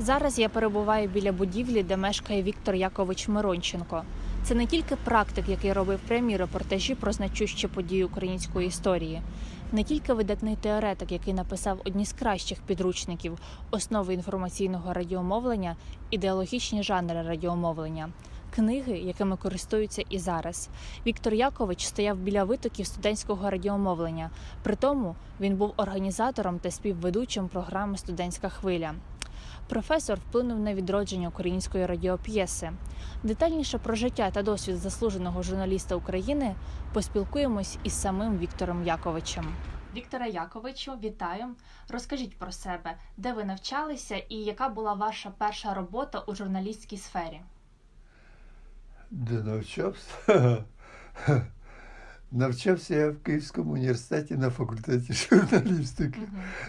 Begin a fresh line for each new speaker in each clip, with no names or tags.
Зараз я перебуваю біля будівлі, де мешкає Віктор Якович Миронченко. Це не тільки практик, який робив прямі репортажі про значущі події української історії, не тільки видатний теоретик, який написав одні з кращих підручників основи інформаційного радіомовлення, ідеологічні жанри радіомовлення. Книги, якими користуються і зараз, Віктор Якович стояв біля витоків студентського радіомовлення. При тому він був організатором та співведучим програми Студентська хвиля. Професор вплинув на відродження української радіоп'єси. Детальніше про життя та досвід заслуженого журналіста України поспілкуємось із самим Віктором Яковичем. Віктора Яковичу, вітаю. Розкажіть про себе, де ви навчалися і яка була ваша перша робота у журналістській сфері?
Де навчався? Навчався я в Київському університеті на факультеті журналістики.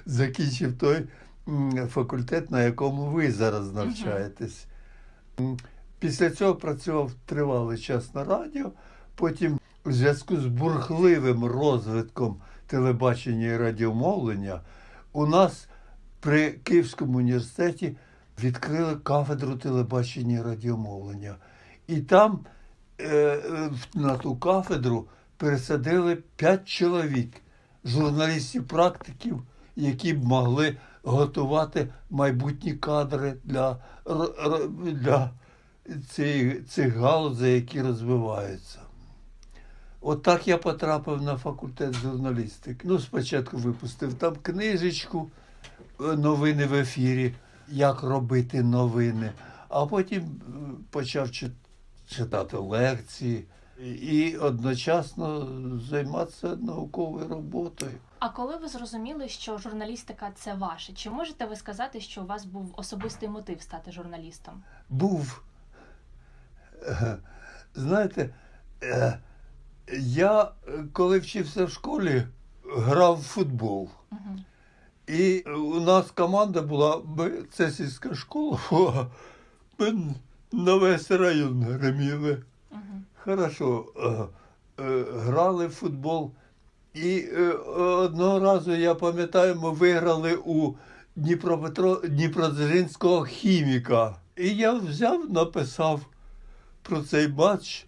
Закінчив той факультет, на якому ви зараз навчаєтесь. Після цього працював тривалий час на радіо. Потім, у зв'язку з бурхливим розвитком телебачення і радіомовлення, у нас при Київському університеті відкрили кафедру телебачення і радіомовлення. І там е, е, на ту кафедру пересадили п'ять чоловік, журналістів-практиків, які б могли готувати майбутні кадри для, для цих, цих галузей, які розвиваються. От так я потрапив на факультет журналістики. Ну, спочатку випустив там книжечку, е, новини в ефірі, як робити новини, а потім е, почав читати лекції і одночасно займатися науковою роботою.
А коли ви зрозуміли, що журналістика це ваше, чи можете ви сказати, що у вас був особистий мотив стати журналістом?
був. Знаєте, е, я коли вчився в школі, грав в футбол.
Угу.
І у нас команда була, це сільська школа, ми на весь район греміли.
Угу.
Хорошо, е, е, грали в футбол. І е, одного разу, я пам'ятаю, ми виграли у Дніпропетро... Дніпродзержинського хіміка. І я взяв, написав про цей матч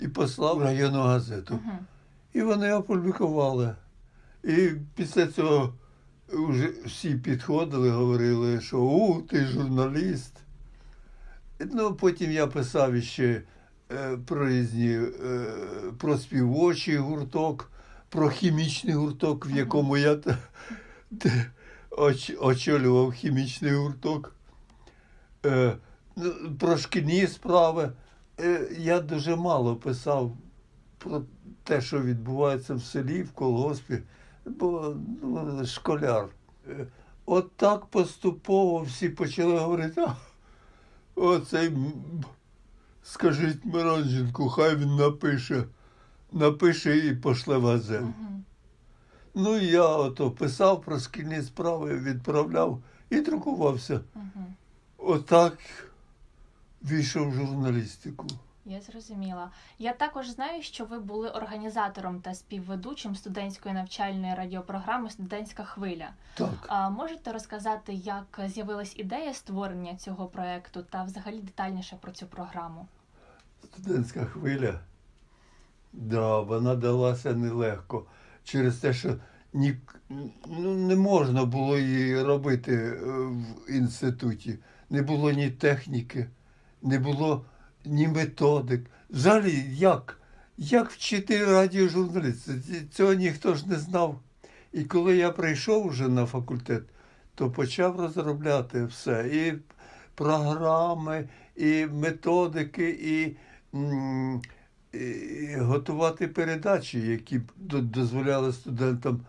і послав в районну газету.
Угу.
І вони опублікували. І після цього вже всі підходили, говорили, що у, ти журналіст. Ну, потім я писав іще е, про різні, е, про співочий гурток, про хімічний гурток, в якому я очолював хімічний гурток. Е, ну, про шкільні справи. Е, я дуже мало писав про те, що відбувається в селі, в колгоспі, бо ну, школяр. Е, От так поступово всі почали говорити, а, оцей, скажіть Миронченку, хай він напише, напише і пошле в газету.
Угу.
Ну, я ото писав про шкільні справи, відправляв і друкувався.
Угу.
Отак війшов в журналістику.
Я зрозуміла. Я також знаю, що ви були організатором та співведучим студентської навчальної радіопрограми Студентська хвиля.
Так.
А можете розказати, як з'явилась ідея створення цього проекту та взагалі детальніше про цю програму?
Студентська хвиля. Да, вона далася нелегко. Через те, що ні, ну, не можна було її робити е, в інституті. Не було ні техніки, не було ні методик. Взагалі, як? Як вчити радіожурналіста? Цього ніхто ж не знав. І коли я прийшов вже на факультет, то почав розробляти все. І програми, і методики, і, м, готувати передачі, які б дозволяли студентам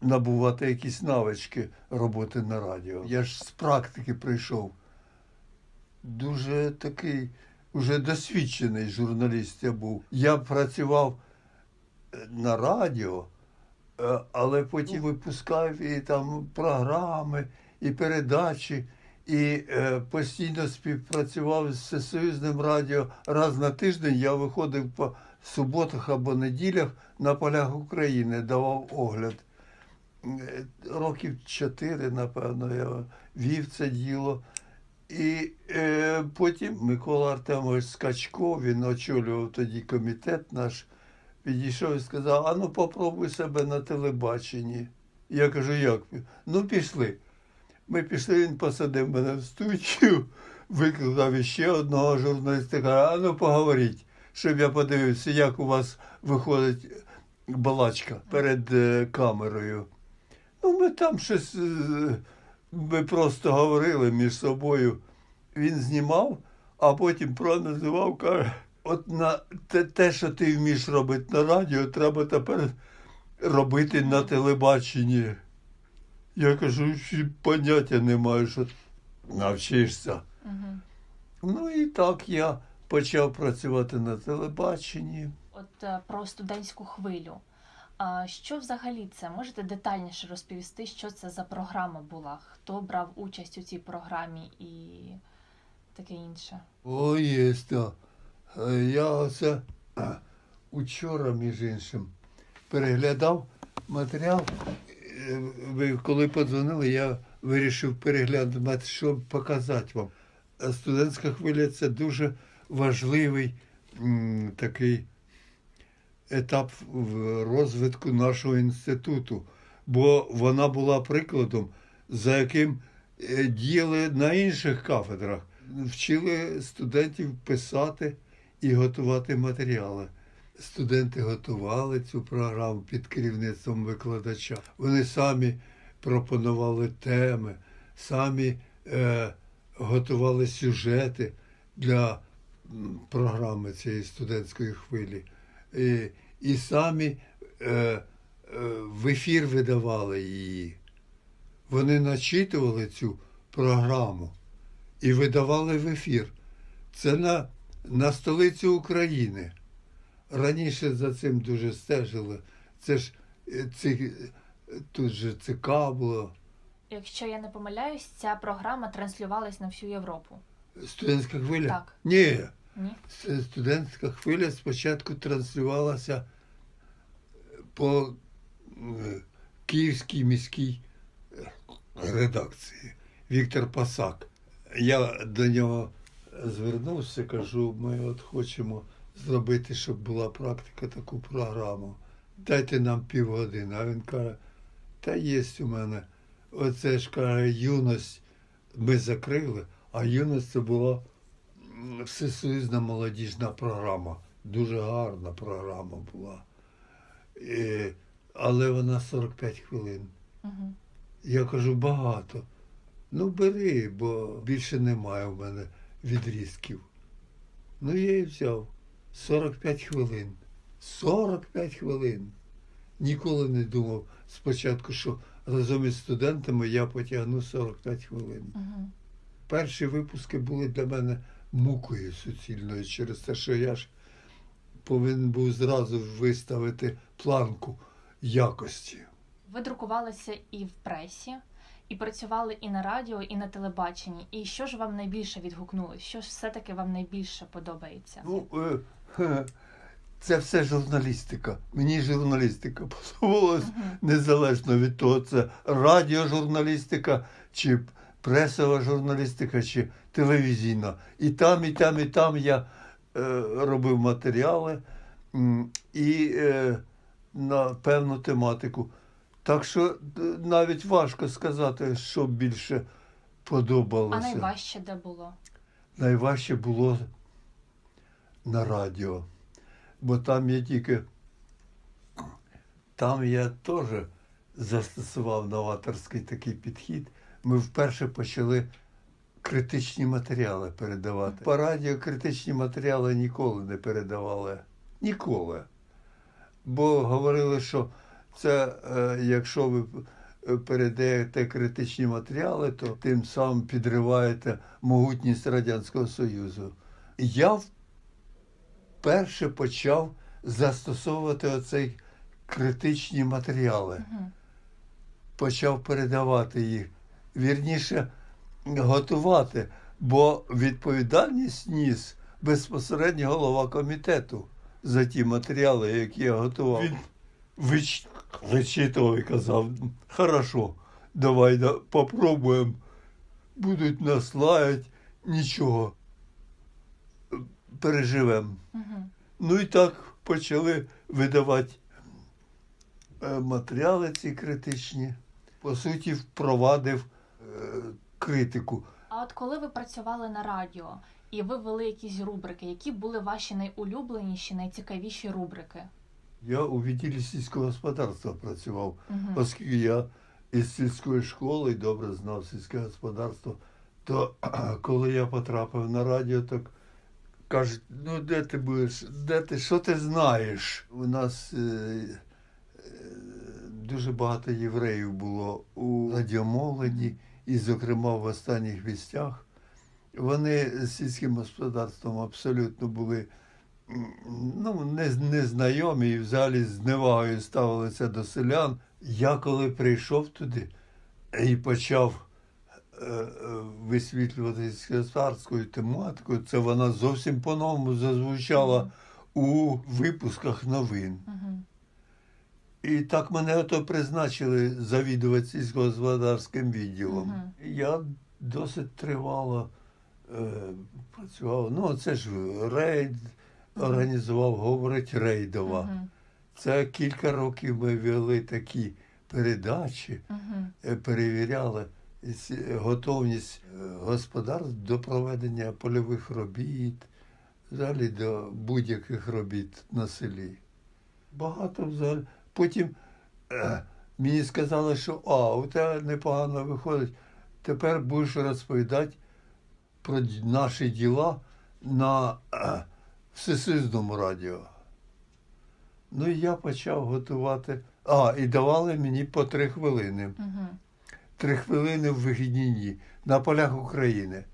набувати якісь навички роботи на радіо. Я ж з практики прийшов. Дуже такий уже досвідчений журналіст я був. Я працював е, на радіо, е, але потім випускав і там програми, і передачі, і е, постійно співпрацював з Всесоюзним радіо. Раз на тиждень я виходив по суботах або неділях на полях України, давав огляд. Е, Років чотири, напевно, я вів це діло. І е, потім Микола Артемович Скачко, він очолював тоді комітет наш, підійшов і сказав: а ну попробуй себе на телебаченні. Я кажу, як? Ну, пішли. Ми пішли, він посадив мене в студію, викликав іще одного журналіста, каже, а ну поговоріть, щоб я подивився, як у вас виходить балачка перед е, камерою. Ну, ми там щось, е, ми просто говорили між собою. Він знімав, а потім проаналізував, каже, от на те, те, що ти вмієш робити на радіо, треба тепер робити на телебаченні. Я кажу, що поняття не маю, що навчишся.
Угу.
Ну і так я почав працювати на телебаченні.
От е, про студентську хвилю. А що взагалі це? Можете детальніше розповісти, що це за програма була? Хто брав участь у цій програмі і таке інше?
О, є, так. Е, Я оце е, учора, між іншим, переглядав матеріал. Ви коли подзвонили, я вирішив переглянути, щоб показати вам. Студентська хвиля це дуже важливий м, такий етап в розвитку нашого інституту, бо вона була прикладом, за яким е, діяли на інших кафедрах, вчили студентів писати і готувати матеріали. Студенти готували цю програму під керівництвом викладача. Вони самі пропонували теми, самі е, готували сюжети для програми цієї студентської хвилі. І, і самі е, е, в ефір видавали її. Вони начитували цю програму і видавали в ефір. Це на, на столицю України. Раніше за цим дуже стежили. Це ж е, ці, тут же ЦК було.
Якщо я не помиляюсь, ця програма транслювалась на всю Європу.
Студентська хвиля?
Так.
Ні.
Ні?
Студентська хвиля спочатку транслювалася по е, Київській міській е, редакції. Віктор Пасак. Я до нього звернувся, кажу, ми от хочемо зробити, щоб була практика таку програму. Дайте нам півгодини. А він каже, та є у мене. Оце ж каже, юність ми закрили, а юність це була всесоюзна молодіжна програма. Дуже гарна програма була. І, але вона 45 хвилин.
Угу.
Я кажу, багато. Ну, бери, бо більше немає в мене відрізків. Ну, я і взяв. 45 хвилин. 45 хвилин. Ніколи не думав спочатку, що разом із студентами я потягну 45 хвилин.
Угу.
Перші випуски були для мене мукою суцільною через те, що я ж повинен був зразу виставити планку якості.
Ви друкувалися і в пресі, і працювали і на радіо, і на телебаченні. І що ж вам найбільше відгукнулося? Що ж все-таки вам найбільше подобається?
Ну, е, це все журналістика. Мені журналістика подобалась незалежно від того, це радіожурналістика, чи пресова журналістика, чи телевізійна. І там, і там, і там я е, робив матеріали і е, на певну тематику. Так що е, навіть важко сказати, що більше подобалося.
А найважче де було?
Найважче було на радіо, бо там я тільки там я теж застосував новаторський такий підхід. Ми вперше почали критичні матеріали передавати. По радіо критичні матеріали ніколи не передавали. Ніколи. Бо говорили, що це е, якщо ви передаєте критичні матеріали, то тим самим підриваєте могутність Радянського Союзу. Я вперше почав застосовувати оцей критичні матеріали,
Угу.
почав передавати їх, вірніше готувати, бо відповідальність ніс безпосередньо голова комітету за ті матеріали, які я готував. Він вич... вичитував і казав, хорошо, давай да, попробуємо. Будуть нас лаять, нічого, переживемо.
Угу.
Ну і так почали видавати е, матеріали ці критичні. По суті, впровадив е, критику.
А от коли ви працювали на радіо і ви вели якісь рубрики, які були ваші найулюбленіші, найцікавіші рубрики?
Я у відділі сільського господарства працював,
Угу.
оскільки я із сільської школи і добре знав сільське господарство, то коли я потрапив на радіо, так кажуть, ну де ти будеш, де ти, що ти знаєш? У нас е, е, дуже багато євреїв було у радіомовленні, і, зокрема, в останніх вістях. Вони з сільським господарством абсолютно були ну, не, незнайомі і взагалі з невагою ставилися до селян. Я коли прийшов туди і почав е, е, висвітлювати сільськогосподарською тематикою, це вона зовсім по-новому зазвучала у випусках новин. І так мене ото призначили завідувати сільськогосподарським відділом. Я досить тривало е, працював. Ну, це ж рейд організував, говорить рейдова. Це кілька років ми вели такі передачі, е, перевіряли готовність е, господарств до проведення польових робіт, взагалі до будь-яких робіт на селі. Багато взагалі. Потім е, мені сказали, що а, у тебе непогано виходить, тепер будеш розповідати про наші діла на е, всесоюзному радіо. Ну і я почав готувати. А, і давали мені по три хвилини.
Угу.
Три хвилини в вихідні дні на полях України,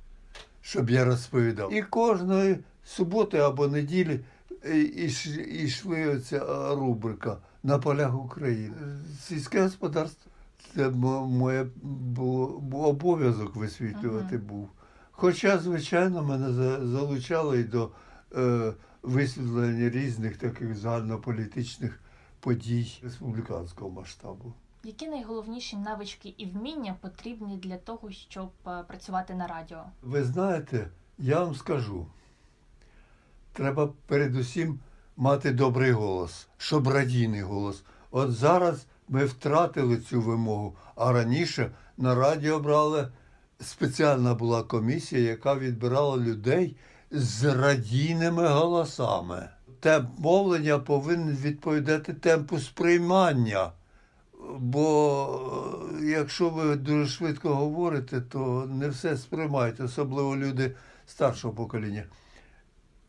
щоб я розповідав. І кожної суботи або неділі і- іш- ішли оця рубрика на полях України. Сільське господарство це моє було, був обов'язок висвітлювати був. Хоча, звичайно, мене залучали і до е, висвітлення різних таких загальнополітичних подій республіканського масштабу.
Які найголовніші навички і вміння потрібні для того, щоб е, працювати на радіо?
Ви знаєте, я вам скажу, треба передусім мати добрий голос, щоб радійний голос. От зараз ми втратили цю вимогу, а раніше на радіо брали спеціальна була комісія, яка відбирала людей з радійними голосами. Темп мовлення повинен відповідати темпу сприймання. Бо е, якщо ви дуже швидко говорите, то не все сприймають, особливо люди старшого покоління.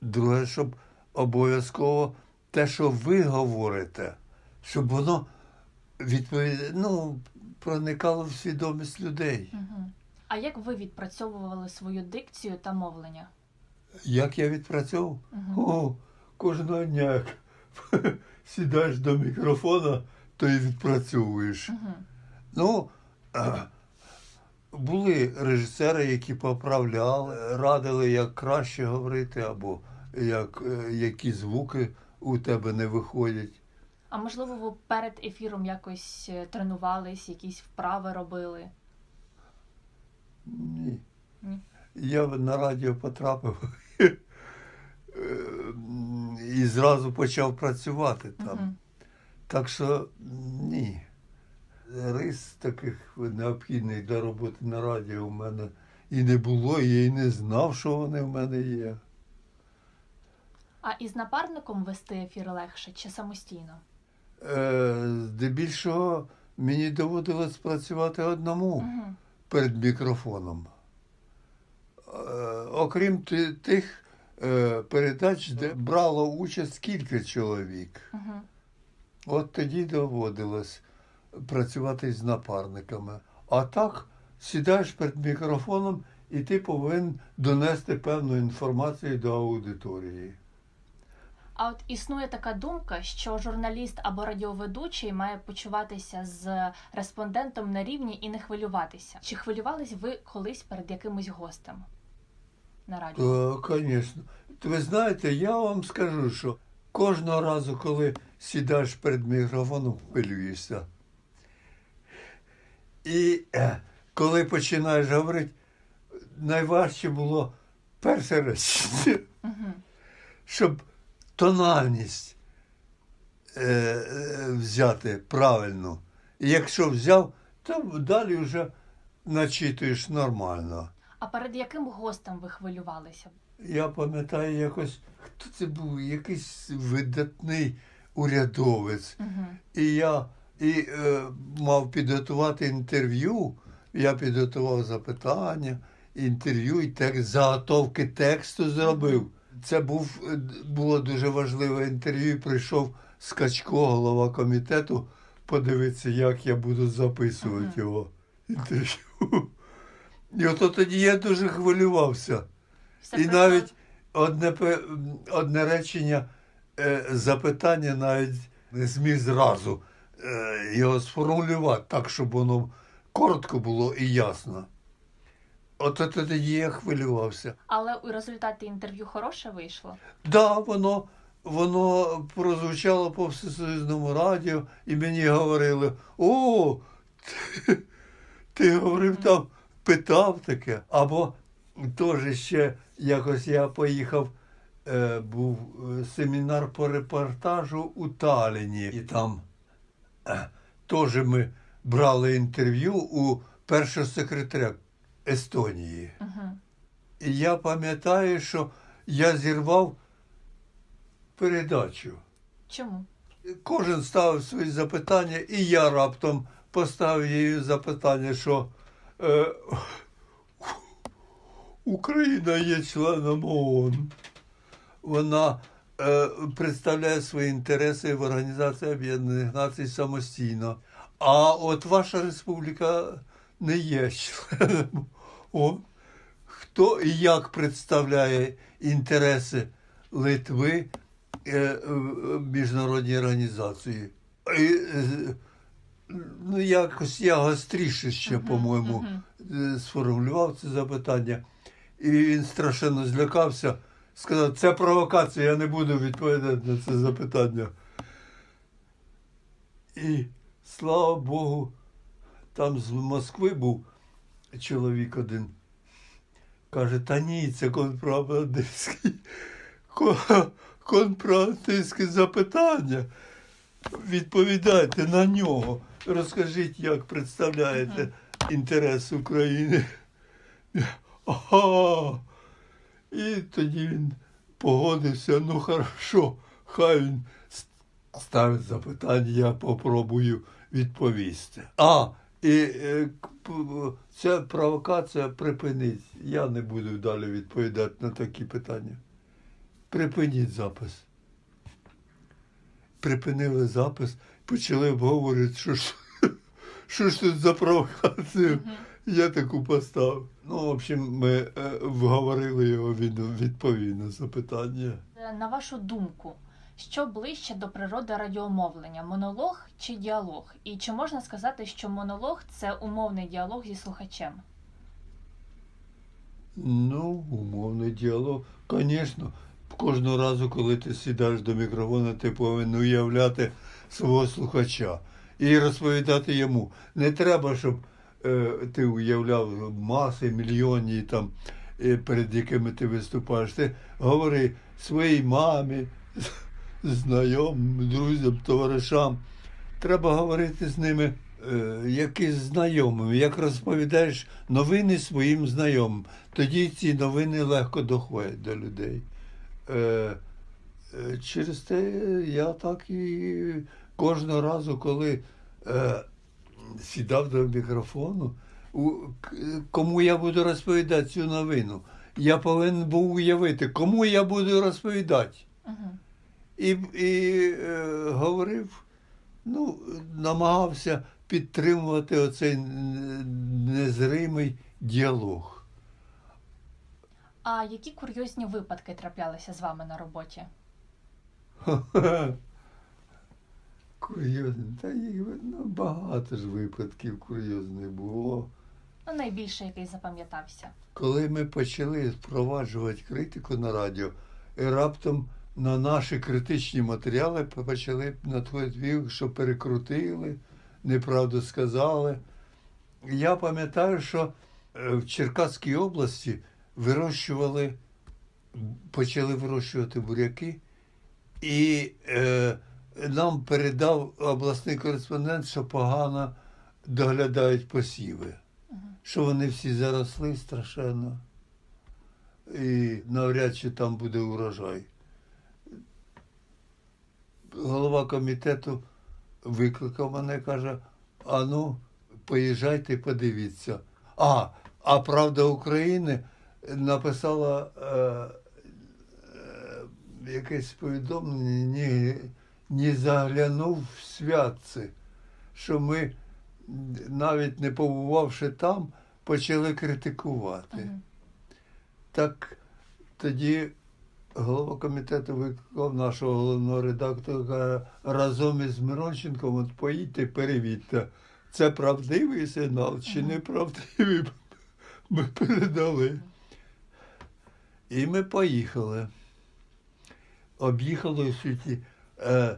Друге, щоб обов'язково те, що ви говорите, щоб воно відповід... ну, проникало в свідомість людей.
Угу. А як ви відпрацьовували свою дикцію та мовлення?
Як я відпрацьовував?
Угу.
О, кожного дня, як сідаєш до мікрофона, то і відпрацьовуєш.
Угу.
Ну, були режисери, які поправляли, радили, як краще говорити, або як, е, які звуки у тебе не виходять.
А можливо, ви перед ефіром якось е, тренувались, якісь вправи робили?
Ні.
Ні.
Я на радіо потрапив і зразу почав працювати там.
Угу.
Так що ні. Рис таких необхідних для роботи на радіо у мене і не було, і я й не знав, що вони в мене є.
А із напарником вести ефір легше чи самостійно?
Е, здебільшого мені доводилось працювати одному
Угу.
перед мікрофоном. Е, окрім ти- тих е, передач, де брало участь кілька чоловік.
Угу.
От тоді доводилось працювати з напарниками. А так сідаєш перед мікрофоном і ти повинен донести певну інформацію до аудиторії.
А от існує така думка, що журналіст або радіоведучий має почуватися з респондентом на рівні і не хвилюватися. Чи хвилювались ви колись перед якимось гостем на радіо?
Звісно. Ви знаєте, я вам скажу, що кожного разу, коли сідаєш перед мікрофоном, хвилюєшся. І е, коли починаєш говорити, найважче було речення,
Угу.
щоб тональність е, е, взяти правильну. І якщо взяв, то далі вже начитуєш нормально.
А перед яким гостем ви хвилювалися?
Я пам'ятаю якось, хто це був, якийсь видатний урядовець.
Угу.
І я і, е, мав підготувати інтерв'ю. Я підготував запитання, інтерв'ю і текст, заготовки тексту зробив. Це був, е, було дуже важливе інтерв'ю. Прийшов Скачко, голова комітету, подивитися, як я буду записувати
Ага.
його інтерв'ю. І ото тоді я дуже хвилювався.
Все
І
пройшло-
навіть одне, одне речення, запитання навіть не зміг зразу е, його сформулювати так, щоб воно коротко було і ясно. От тоді я хвилювався.
Але у результаті інтерв'ю хороше вийшло.
Да, воно, воно прозвучало по всесоюзному радіо, і мені говорили: о, ти, ти говорив там, питав таке. Або теж ще якось я поїхав, е, був е, семінар по репортажу у Таліні. І там е, теж ми брали інтерв'ю у першого секретаря Естонії.
Угу.
І я пам'ятаю, що я зірвав передачу.
Чому?
Кожен ставив свої запитання, і я раптом поставив їй запитання, що е, Україна є членом ООН. Вона е, представляє свої інтереси в Організації Об'єднаних Націй самостійно. А от ваша республіка не є членом ООН. Хто і як представляє інтереси Литви е, в міжнародній організації? І, е, ну, якось я гостріше ще, по-моєму, е, сформулював це запитання. І він страшенно злякався, сказав, це провокація, я не буду відповідати на це запитання. І слава Богу, там з Москви був чоловік один. Каже, та ні, це контрабандистські, ко- запитання. Відповідайте на нього. Розкажіть, як представляєте інтерес України. Ага. І тоді він погодився, ну хорошо, хай він ставить запитання, я попробую відповісти. А, і е, ця провокація припинить. Я не буду далі відповідати на такі питання. Припиніть запис. Припинили запис, почали обговорювати, що ж, що ж тут за провокація. Я таку поставив. Ну, в общем, ми е, вговорили його, він відповідне запитання.
Е, На вашу думку, що ближче до природи радіомовлення монолог чи діалог? І чи можна сказати, що монолог це умовний діалог зі слухачем?
Ну, умовний діалог. Звісно, кожного разу, коли ти сідаєш до мікрофона, ти повинен уявляти свого слухача і розповідати йому. Не треба, щоб е, ти уявляв маси, мільйонні там, е, перед якими ти виступаєш. Ти говори своїй мамі, знайомим, друзям, товаришам. Треба говорити з ними е, як із знайомими, як розповідаєш новини своїм знайомим. Тоді ці новини легко доходять до людей. Е, е, через те я так і кожного разу, коли е, сідав до мікрофону, кому я буду розповідати цю новину, я повинен був уявити, кому я буду розповідати.
Угу.
І, і е, говорив, ну, намагався підтримувати оцей незримий діалог.
А які курйозні випадки траплялися з вами на роботі?
Курйозно. Та їх ну, багато ж випадків курйозних було.
Ну, найбільше який запам'ятався.
Коли ми почали впроваджувати критику на радіо, і раптом на наші критичні матеріали почали надходити що перекрутили, неправду сказали. Я пам'ятаю, що е, в Черкаській області вирощували, почали вирощувати буряки, і е, нам передав обласний кореспондент, що погано доглядають посіви, що вони всі заросли страшенно. І навряд чи там буде урожай. Голова комітету викликав мене, каже: а ну, поїжджайте, подивіться. А, а Правда України написала е, е, якесь повідомлення, не заглянув в святці, що ми, навіть не побувавши там, почали критикувати.
Мгм.
Так тоді голова комітету викликав нашого головного редактора разом із Миронченком от поїдьте, перевідьте, це правдивий сигнал чи неправдивий. Ми передали. І ми поїхали. Об'їхали всі ті е,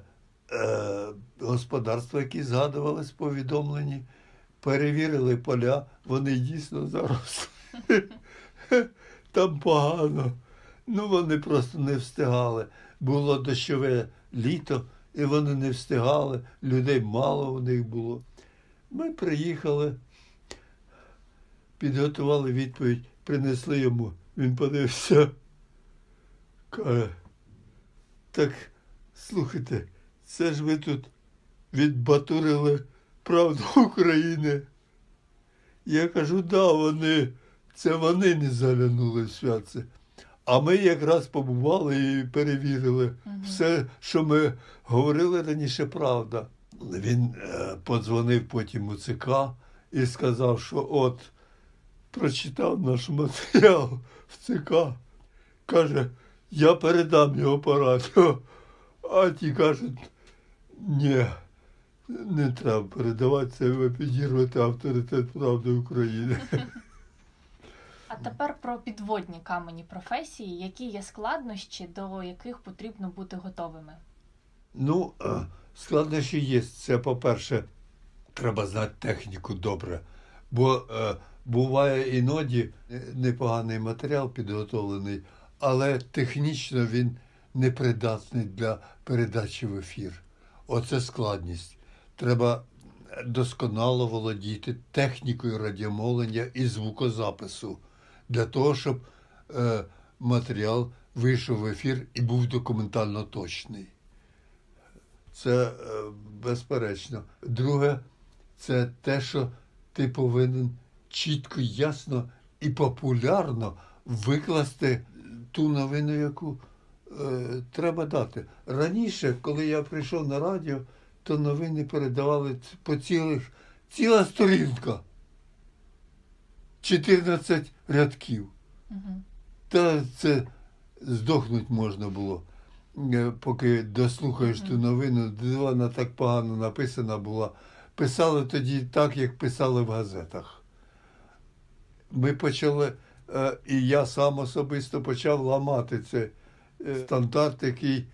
е, господарства, які згадувались в повідомленні, перевірили поля, вони дійсно заросли. Там погано. Ну, вони просто не встигали. Було дощове літо, і вони не встигали, людей мало в них було. Ми приїхали, підготували відповідь, принесли йому. Він подивився. Каже, так, слухайте, це ж ви тут відбатурили правду України. Я кажу, да, вони, це вони не заглянули в святце. А ми якраз побували і перевірили все, що ми говорили раніше, правда. Він е, подзвонив потім у ЦК і сказав, що от прочитав наш матеріал в ЦК. Каже, я передам його по радіо. А ті кажуть, ні, не треба передавати це, ви підірвете авторитет правди України.
А тепер про підводні камені професії, які є складнощі, до яких потрібно бути готовими.
Ну, е, складнощі є. Це, по-перше, треба знати техніку добре. Бо е, буває іноді е, непоганий матеріал підготовлений, але технічно він непридатний для передачі в ефір. Оце складність. Треба досконало володіти технікою радіомовлення і звукозапису для того, щоб е, матеріал вийшов в ефір і був документально точний. Це е, безперечно. Друге, це те, що ти повинен чітко, ясно і популярно викласти ту новину, яку треба дати. Раніше, коли я прийшов на радіо, то новини передавали по цілих ціла сторінка. 14 рядків.
Угу.
Та це здохнуть можна було, е, поки дослухаєш ту новину, вона так погано написана була. Писали тоді так, як писали в газетах. Ми почали, е, і я сам особисто почав ламати цей е, стандарт, який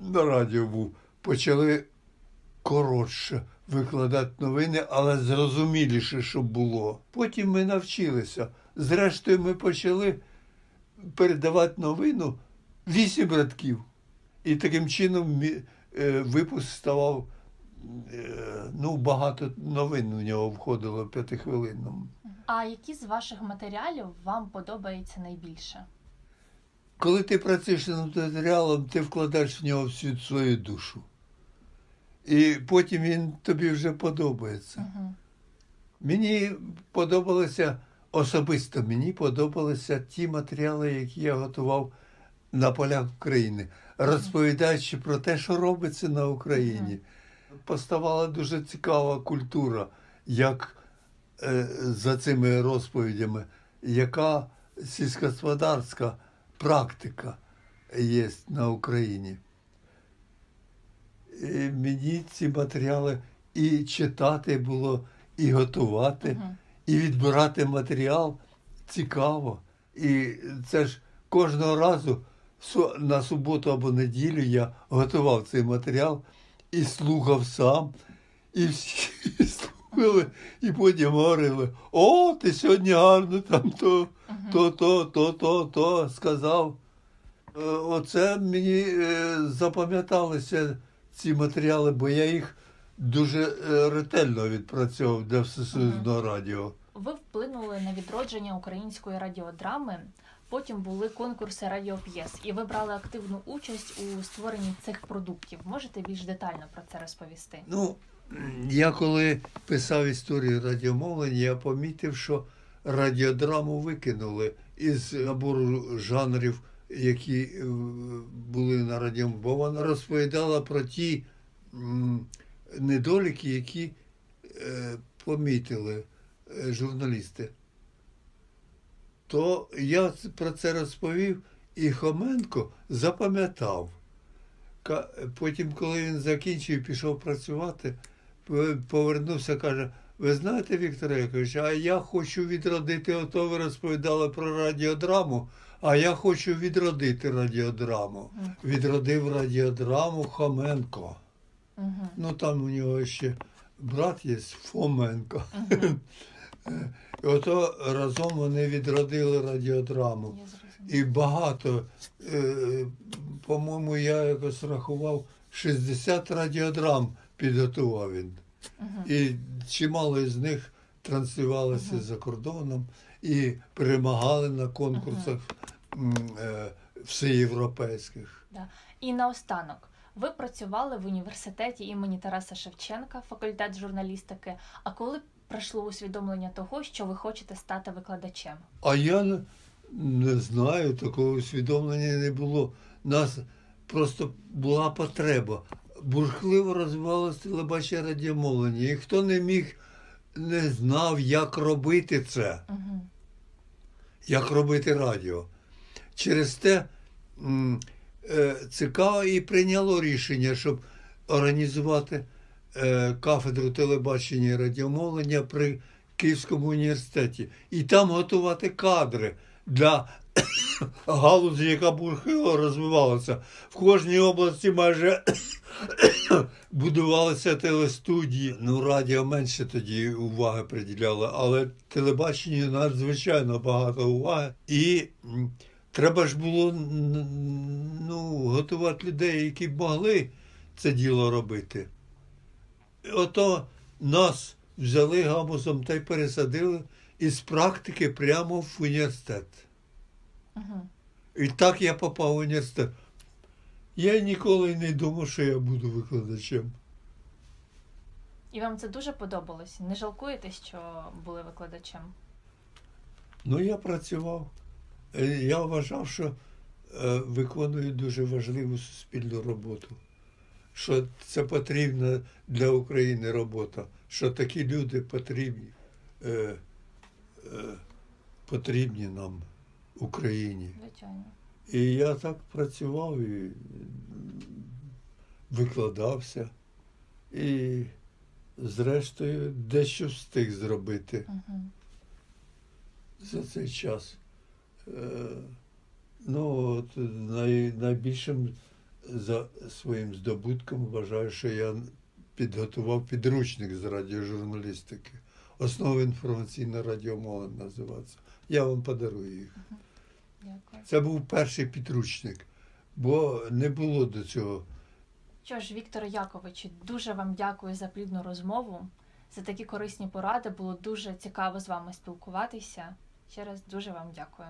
на радіо був. Почали коротше викладати новини, але зрозуміліше, щоб було. Потім ми навчилися. Зрештою, ми почали передавати новину вісім рядків. І таким чином е, випуск ставав. е, Ну, багато новин у нього входило в п'ятихвилинному.
А які з ваших матеріалів вам подобається найбільше?
Коли ти працюєш над матеріалом, ти вкладаєш в нього всю свою душу. І потім він тобі вже подобається.
Угу.
Мені подобалося, особисто мені подобалися ті матеріали, які я готував на полях України, розповідаючи про те, що робиться на Україні. Поставала дуже цікава культура, як е, за цими розповідями, яка сільськогосподарська практика є на Україні. І мені ці матеріали і читати було, і готувати, і відбирати матеріал цікаво. І це ж кожного разу на суботу або неділю я готував цей матеріал і слухав сам, і всі слухали. пили і потім говорили, о, ти сьогодні гарно там то, то, то, то, то, то сказав. Е, Оце мені е, запам'яталися ці матеріали, бо я їх дуже е, ретельно відпрацьовував для Всесоюзного радіо.
Ви вплинули на відродження української радіодрами. Потім були конкурси радіоп'єс, і ви брали активну участь у створенні цих продуктів. Можете більш детально про це розповісти?
Ну, я коли писав історію радіомовлення, я помітив, що радіодраму викинули із набору жанрів, які е, були на радіо, бо вона розповідала про ті недоліки, які е, помітили е, журналісти. То я про це розповів, і Хоменко запам'ятав. Потім, коли він закінчив і пішов працювати, пов- повернувся, каже: ви знаєте, Віктор Якович, а я хочу відродити, ото ви розповідали про радіодраму, а я хочу відродити радіодраму. Відродив радіодраму Хоменко. Ну там у нього ще брат є Фоменко. І ото разом вони відродили радіодраму. І багато, е, по-моєму, я якось рахував, 60 радіодрам підготував він. І чимало з них транслювалося
Мгм.
за кордоном і перемагали на конкурсах е, всеєвропейських.
І наостанок, ви працювали в університеті імені Тараса Шевченка, факультет журналістики. А коли прийшло усвідомлення того, що ви хочете стати викладачем?
А я не, не знаю, такого усвідомлення не було. Нас просто була потреба. Бурхливо розвивалося телебачення радіомовлення. І хто не міг, не знав, як робити це,
Угу.
як робити радіо. Через те е, і прийняло рішення, щоб організувати кафедру телебачення і радіомовлення при Київському університеті. І там готувати кадри для галузі, яка бурхливо розвивалася. В кожній області майже будувалися телестудії. Ну, радіо менше тоді уваги приділяло, але телебаченню надзвичайно багато уваги. І треба ж було ну, готувати людей, які могли це діло робити. Ото нас взяли гамузом та й пересадили із практики прямо в університет.
Угу.
І так я попав в університет. Я ніколи не думав, що я буду викладачем.
І вам це дуже подобалось? Не жалкуєте, що були викладачем?
Ну, я працював. Е, Я вважав, що е, виконую дуже важливу суспільну роботу. Що це потрібна для України робота, що такі люди потрібні, е, е, потрібні нам, Україні.
Звичайно.
І я так працював і викладався. І, зрештою, дещо встиг зробити
Угу.
за цей час. Е, ну, от най, найбільшим за своїм здобутком вважаю, що я підготував підручник з радіожурналістики. Основи інформаційної радіомови називається. Я вам подарую їх.
Дякую.
Це був перший підручник, бо не було до цього.
Що ж, Віктор Якович, дуже вам дякую за плідну розмову, за такі корисні поради. Було дуже цікаво з вами спілкуватися. Ще раз дуже вам дякую.